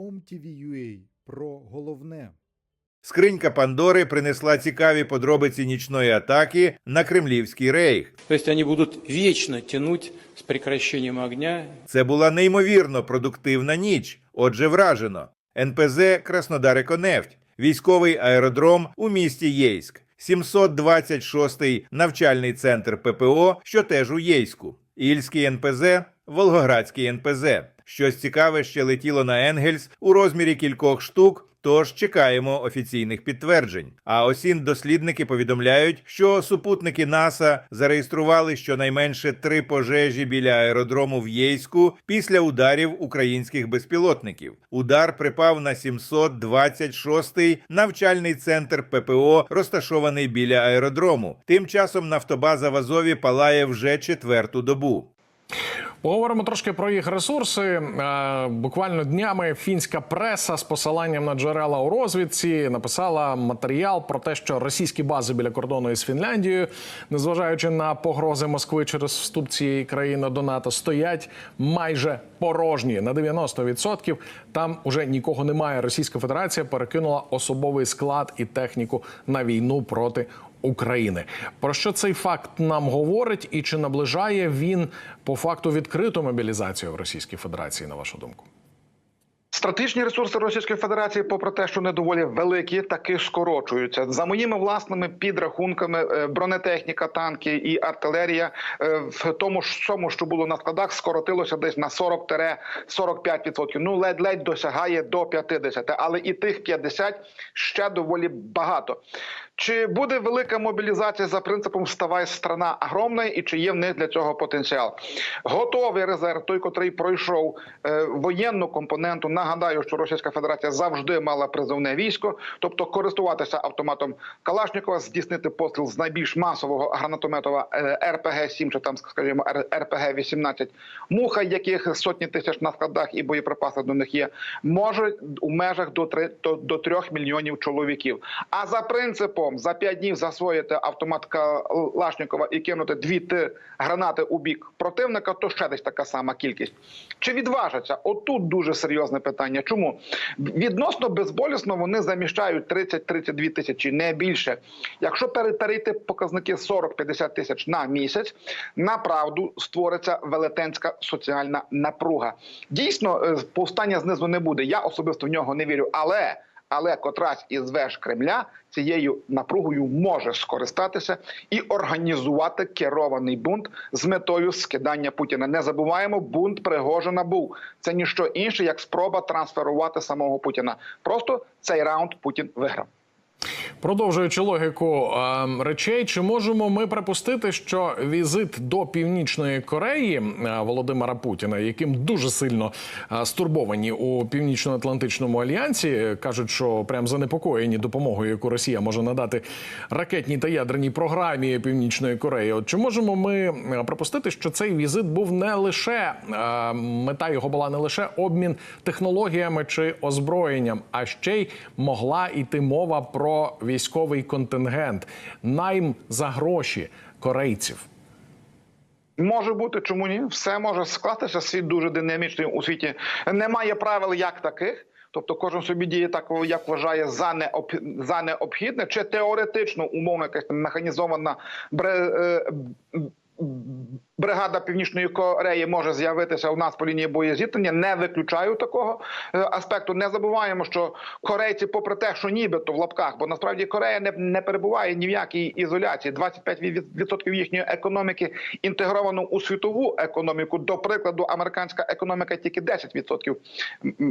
OMTV.ua про головне. Скринька Пандори принесла цікаві подробиці нічної атаки на кремлівський рейх. То есть они будут вечно тянуть с прекращением огня Це була неймовірно продуктивна ніч. Отже, вражено. НПЗ Краснодариконефть, військовий аеродром у місті Єйськ, 726-й навчальний центр ППО, що теж у Єйську, Ільський НПЗ, Волгоградський НПЗ. Щось цікаве ще летіло на Енгельс у розмірі кількох штук. Тож чекаємо офіційних підтверджень. А осін дослідники повідомляють, що супутники НАСА зареєстрували щонайменше три пожежі біля аеродрому в Єйську після ударів українських безпілотників. Удар припав на 726-й навчальний центр ППО, розташований біля аеродрому. Тим часом нафтобаза в Азові палає вже четверту добу. Поговоримо трошки про їх ресурси. Е, Буквально днями фінська преса з посиланням на джерела у розвідці написала матеріал про те, що російські бази біля кордону із Фінляндією, незважаючи на погрози Москви через вступ цієї країни до НАТО, стоять майже порожні на 90%. Там уже нікого немає. Російська Федерація перекинула особовий склад і техніку на війну проти України. Про що цей факт нам говорить, і чи наближає він по факту відкриту мобілізацію в Російській Федерації, на вашу думку? Стратегічні ресурси Російської Федерації, попри те, що не доволі великі, таки скорочуються. За моїми власними підрахунками, е, бронетехніка, танки і артилерія е, в тому ж цьому, що було на складах, скоротилося десь на 40-45%. Ну ледь-ледь досягає до 50%. але і тих 50 ще доволі багато. Чи буде велика мобілізація за принципом «Вставай, страна огромна» і чи є в них для цього потенціал? Готовий резерв, той, котрий пройшов е, воєнну компоненту. Нагадаю, що Російська Федерація завжди мала призовне військо, тобто користуватися автоматом Калашникова, здійснити постріл з найбільш масового гранатометова е, РПГ 7 чи там, скажімо, РПГ 18 муха, яких сотні тисяч на складах і боєприпаси до них є, може у межах до 3, до, до 3 мільйонів чоловіків. А за принципом за 5 днів засвоїти автомат Калашникова і кинути дві ти гранати у бік противника, то ще десь така сама кількість. Чи відважаться? Отут дуже серйозне питання. Чому відносно безболісно вони заміщають 30-32 тисячі, не більше. Якщо перейти показники 40-50 тисяч на місяць, направду створиться велетенська соціальна напруга. Дійсно, е, повстання знизу не буде. Я особисто в нього не вірю, але. Але котрась із веж Кремля цією напругою може скористатися і організувати керований бунт з метою скидання Путіна. Не забуваємо, бунт Пригожина був це ніщо інше, як спроба трансферувати самого Путіна. Просто цей раунд Путін виграв. Продовжуючи логіку е, речей, чи можемо ми припустити, що візит до Північної Кореї е, Володимира Путіна, яким дуже сильно е, стурбовані у північно-атлантичному альянсі, е, кажуть, що прям занепокоєні допомогою, яку Росія може надати ракетній та ядерній програмі Північної Кореї. От чи можемо ми припустити, що цей візит був не лише мета його була не лише обмін технологіями чи озброєнням, а ще й могла йти мова про військовий контингент, найм за гроші корейців. Може бути, чому ні? Все може скластися. Світ дуже динамічний у світі. Немає правил як таких. Тобто кожен собі діє так, як вважає за необ... за необхідне, чи теоретично умовно якась механізована бре... е, бригада Північної Кореї може з'явитися у нас по лінії боєзіткнення. Не виключаю такого е, аспекту. Не забуваємо, що корейці, попри те, що нібито в лапках, бо насправді Корея не, не перебуває ні в якій ізоляції. 25% їхньої економіки інтегровано у світову економіку. До прикладу, американська економіка тільки 10%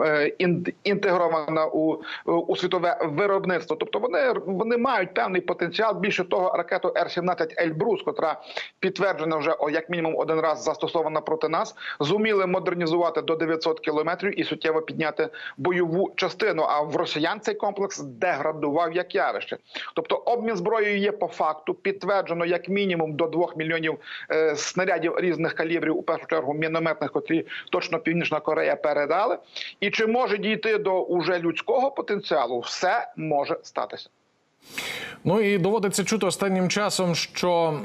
е, ін- інтегрована у, у світове виробництво. Тобто вони вони мають певний потенціал. Більше того, ракету Р-17 Ельбрус, котра підтверджена вже як мінімум один раз застосована проти нас, зуміли модернізувати до 900 кілометрів і суттєво підняти бойову частину. А в росіян цей комплекс деградував як явище. Тобто обмін зброєю є по факту підтверджено як мінімум до 2 мільйонів е, снарядів різних калібрів, у першу чергу мінометних, котрі точно Північна Корея передали. І чи може дійти до уже людського потенціалу? Все може статися. Ну і доводиться чути останнім часом, що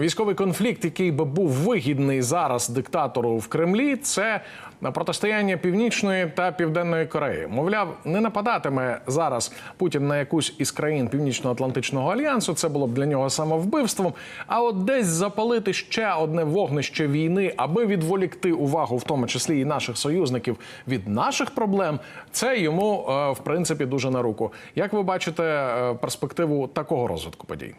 військовий конфлікт, який би був вигідний зараз диктатору в Кремлі, це протистояння Північної та Південної Кореї. Мовляв, не нападатиме зараз Путін на якусь із країн Північно-Атлантичного альянсу. Це було б для нього самовбивством. А от десь запалити ще одне вогнище війни, аби відволікти увагу, в тому числі і наших союзників, від наших проблем, це йому е, в принципі дуже на руку. Як ви бачите е, перспективу такого розвитку подій?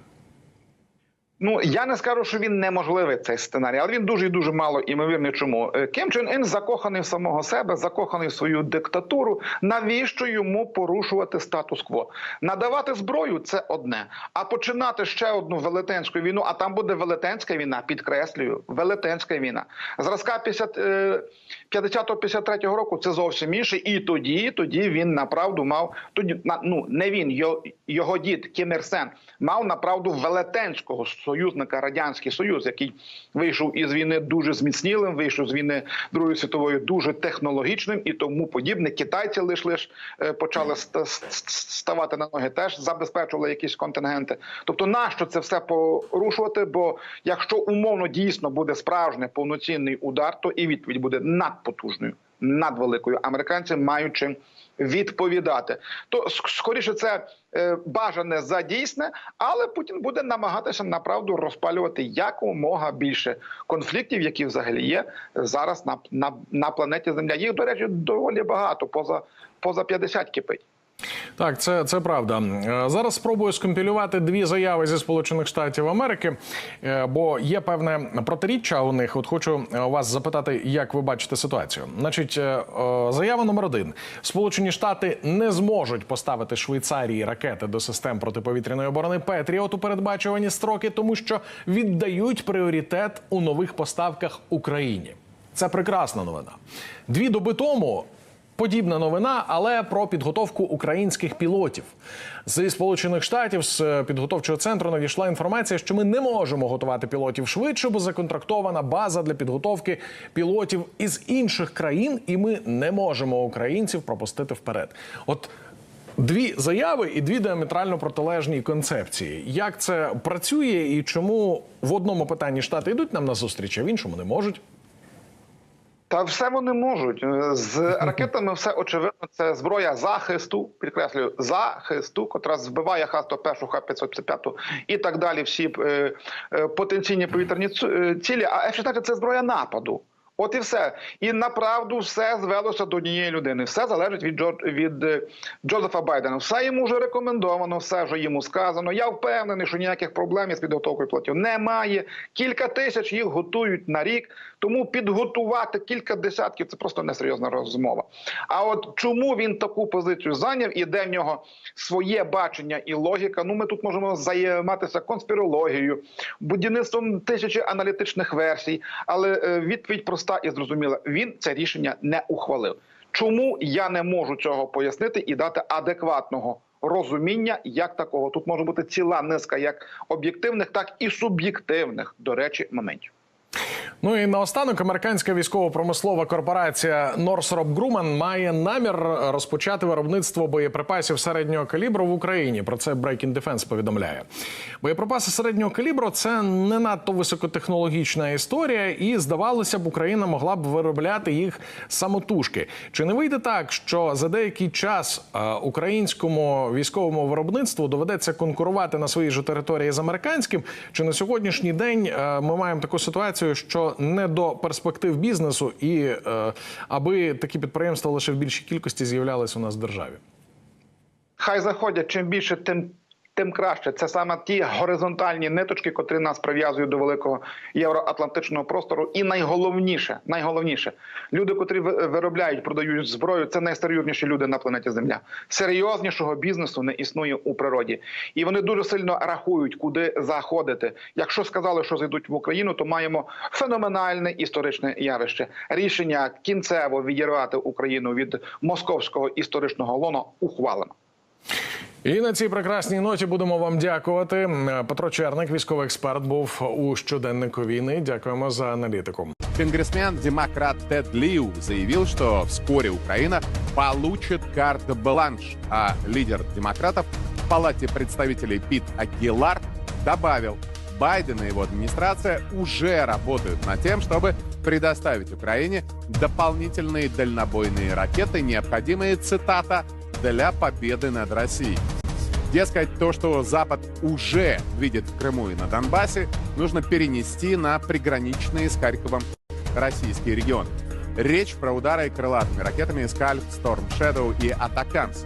Ну я не скажу, що він неможливий цей сценарій, але він дуже і дуже мало імовірний. Чому Е, Ким Чен Ін закоханий в самого себе, закоханий в свою диктатуру. Навіщо йому порушувати статус-кво? Надавати зброю це одне. А починати ще одну велетенську війну, а там буде велетенська війна, підкреслюю, велетенська війна. Зразка 50, е, 50-53 року це зовсім інше. І тоді, тоді він направду мав тоді на- ну не він, його, його дід Кім Ір Сен мав направду велетенського союзника радянський союз, який вийшов із війни дуже зміцнілим, вийшов з війни Другої світової дуже технологічним і тому подібне. Китайці лиш лиш е, почали ста- ст- ст- ставати на ноги, теж забезпечували якісь контингенти. Тобто, нащо це все порушувати? Бо якщо умовно дійсно буде справжній повноцінний удар, то і відповідь буде надпотужною, надвеликою. Американці мають чим відповідати. То скоріше це е, бажане за дійсне, але Путін буде намагатися направду розпалювати якомога більше конфліктів, які взагалі є зараз на, на, на планеті Земля. Їх, до речі, доволі багато, поза, поза 50 кипить. Так, це, це правда. Е, Зараз спробую скомпілювати дві заяви зі Сполучених Штатів Америки, е, бо є певне протиріччя у них. От хочу е, вас запитати, як ви бачите ситуацію. Значить, заява номер один: Сполучені Штати не зможуть поставити Швейцарії ракети до систем протиповітряної оборони Петріот у передбачувані строки, тому що віддають пріоритет у нових поставках Україні. Це прекрасна новина. Дві доби тому Подібна новина, але про підготовку українських пілотів зі сполучених штатів з е, підготовчого центру надійшла інформація, що ми не можемо готувати пілотів швидше, бо законтрактована база для підготовки пілотів із інших країн, і ми не можемо українців пропустити вперед. От дві заяви і дві діаметрально протилежні концепції. Як це працює і чому в одному питанні штати йдуть нам на зустріч, а в іншому не можуть? Та все вони можуть Е, з ракетами. Все очевидно. Це зброя захисту, підкреслюю, захисту, котра збиває Х-101, Х-555 і так далі. Всі е, е, потенційні повітряні цілі. А F-16 – це зброя нападу. От і все. І направду все звелося до однієї людини. Все залежить від Джо, від е, Джозефа Байдена. Все йому вже рекомендовано, все вже йому сказано. Я впевнений, що ніяких проблем із підготовкою платів немає. Кілька тисяч їх готують на рік. Тому підготувати кілька десятків це просто несерйозна розмова. А от чому він таку позицію зайняв і де в нього своє бачення і логіка? Ну ми тут можемо займатися конспірологією, будівництвом тисячі аналітичних версій, але е, відповідь проста і зрозуміла: він це рішення не ухвалив. Чому я не можу цього пояснити і дати адекватного розуміння як такого? Тут може бути ціла низка як об'єктивних, так і суб'єктивних, до речі, моментів. Ну і наостанок американська військово-промислова корпорація Northrop Grumman має намір розпочати виробництво боєприпасів середнього калібру в Україні. Про це Breaking Defense повідомляє. Боєприпаси середнього калібру це не надто високотехнологічна історія, і здавалося б, Україна могла б виробляти їх самотужки. Чи не вийде так, що за деякий час е, українському військовому виробництву доведеться конкурувати на своїй же території з американським? Чи на сьогоднішній день е, ми маємо таку ситуацію, що не до перспектив бізнесу, і е, аби такі підприємства лише в більшій кількості з'являлись у нас в державі? Хай заходять чим більше, тим. Тим краще це саме ті горизонтальні ниточки, котрі нас прив'язують до великого євроатлантичного простору. І найголовніше, найголовніше, люди, котрі ви- виробляють, продають зброю, це найсерйозніші люди на планеті Земля. Серйознішого бізнесу не існує у природі, і вони дуже сильно рахують, куди заходити. Якщо сказали, що зайдуть в Україну, то маємо феноменальне історичне явище. Рішення кінцево відірвати Україну від московського історичного лона ухвалено. І на цій прекрасній ноті будемо вам дякувати. М, Петро Черник, військовий експерт, був у щоденнику війни. Дякуємо за аналітику. Конгрессмен-демократ Тед Лиу заявил, что вскоре Украина получит карт-бланш, а лидер демократов в Палате представителей Пит Агилар добавил, Байден и его администрация уже работают над тем, чтобы предоставить Украине дополнительные дальнобойные ракеты, необходимые, цитата, для победы над Россией. Дескать, то, что Запад уже видит в Крыму и на Донбассе, нужно перенести на приграничные с Харьковом российские регионы. Речь про удары крылатыми ракетами «Скальп», «Storm Shadow» и «Атакамс».